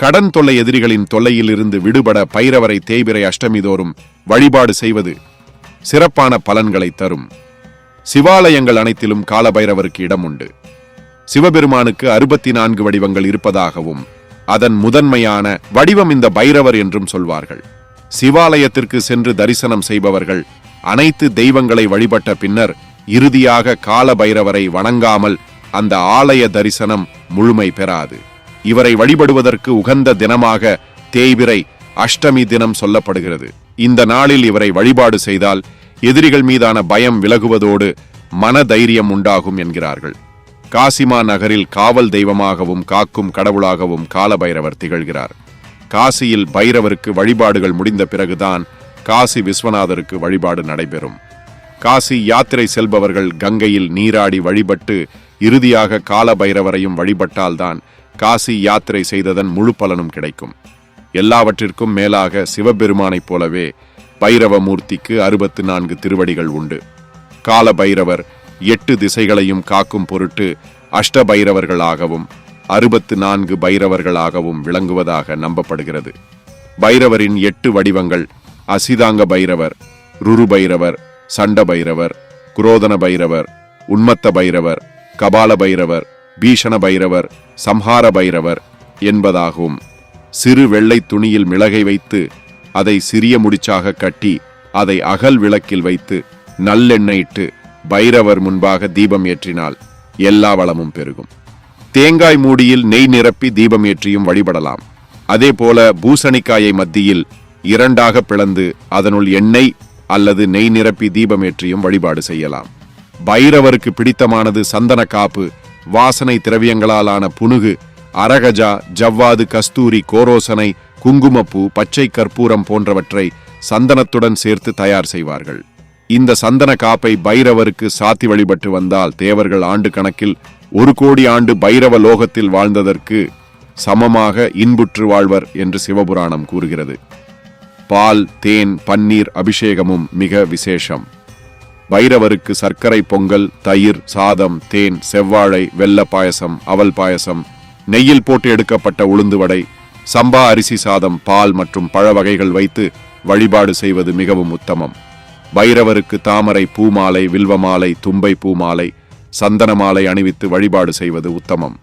கடன் தொல்லை எதிரிகளின் தொல்லையிலிருந்து விடுபட பைரவரை தேய்பிரை அஷ்டமி தோறும் வழிபாடு செய்வது சிறப்பான பலன்களை தரும். சிவாலயங்கள் அனைத்திலும் காலபைரவருக்கு இடம் உண்டு. சிவபெருமானுக்கு அறுபத்தி நான்கு வடிவங்கள் இருப்பதாகவும் அதன் முதன்மையான வடிவம் இந்த பைரவர் என்றும் சொல்வார்கள். சிவாலயத்திற்கு சென்று தரிசனம் செய்பவர்கள் அனைத்து தெய்வங்களை வழிபட்ட பின்னர் இறுதியாக கால பைரவரை வணங்காமல் அந்த ஆலய தரிசனம் முழுமை பெறாது. இவரை வழிபடுவதற்கு உகந்த தினமாக தேய்பிரை அஷ்டமி தினம் சொல்லப்படுகிறது. இந்த நாளில் இவரை வழிபாடு செய்தால் எதிரிகள் மீதான பயம் விலகுவதோடு மன தைரியம் உண்டாகும் என்கிறார்கள். காசிமா நகரில் காவல் தெய்வமாகவும் காக்கும் கடவுளாகவும் காலபைரவர் திகழ்கிறார். காசியில் பைரவருக்கு வழிபாடுகள் முடிந்த பிறகுதான் காசி விஸ்வநாதருக்கு வழிபாடு நடைபெறும். காசி யாத்திரை செல்பவர்கள் கங்கையில் நீராடி வழிபட்டு இறுதியாக கால பைரவரையும் வழிபட்டால்தான் காசி யாத்திரை செய்ததன் முழு பலனும் கிடைக்கும். எல்லாவற்றிற்கும் மேலாக சிவபெருமானைப் போலவே பைரவமூர்த்திக்கு அறுபத்து நான்கு திருவடிகள் உண்டு. கால பைரவர் எட்டு திசைகளையும் காக்கும் பொருட்டு அஷ்ட பைரவர்களாகவும் அறுபத்து நான்கு பைரவர்களாகவும் விளங்குவதாக நம்பப்படுகிறது. பைரவரின் எட்டு வடிவங்கள் அசிதாங்க பைரவர் ருரு பைரவர் சண்ட பைரவர் குரோதன பைரவர் உன்மத்த பைரவர் கபால பைரவர் பீஷண பைரவர் சம்ஹார பைரவர் என்பதாகும். சிறு வெள்ளை துணியில் மிளகை வைத்து அதை சிறிய முடிச்சாக கட்டி அதை அகல் விளக்கில் வைத்து நல்லெண்ணெயிட்டு பைரவர் முன்பாக தீபம் ஏற்றினால் எல்லா வளமும் பெருகும். தேங்காய் மூடியில் நெய் நிரப்பி தீபம் ஏற்றியும் வழிபடலாம். அதே போல பூசணிக்காயை மத்தியில் இரண்டாக பிளந்து அதனுள் எண்ணெய் அல்லது நெய் நிரப்பி தீபம் ஏற்றியும் வழிபாடு செய்யலாம். பைரவருக்கு பிடித்தமானது சந்தன காப்பு வாசனை திரவியங்களாலான புனுகு அரகஜா ஜவ்வாது கஸ்தூரி கோரோசனை குங்குமப்பூ பச்சை கற்பூரம் போன்றவற்றை சந்தனத்துடன் சேர்த்து தயார் செய்வார்கள். இந்த சந்தன காப்பை பைரவருக்கு சாத்தி வழிபட்டு வந்தால் தேவர்கள் ஆண்டு கணக்கில் ஒரு கோடி ஆண்டு பைரவ லோகத்தில் வாழ்ந்ததற்கு சமமாக இன்புற்று வாழ்வர் என்று சிவபுராணம் கூறுகிறது. பால் தேன் பன்னீர் அபிஷேகமும் மிக விசேஷம். பைரவருக்கு சர்க்கரை பொங்கல் தயிர் சாதம் தேன் செவ்வாழை வெள்ள பாயசம் அவல் பாயசம் நெய்யில் போட்டு எடுக்கப்பட்ட உளுந்து வடை சம்பா அரிசி சாதம் பால் மற்றும் பழ வகைகள் வைத்து வழிபாடு செய்வது மிகவும் உத்தமம். பைரவருக்கு தாமரை பூமாலை வில்வமாலை தும்பை பூமாலை சந்தன மாலை அணிவித்து வழிபாடு செய்வது உத்தமம்.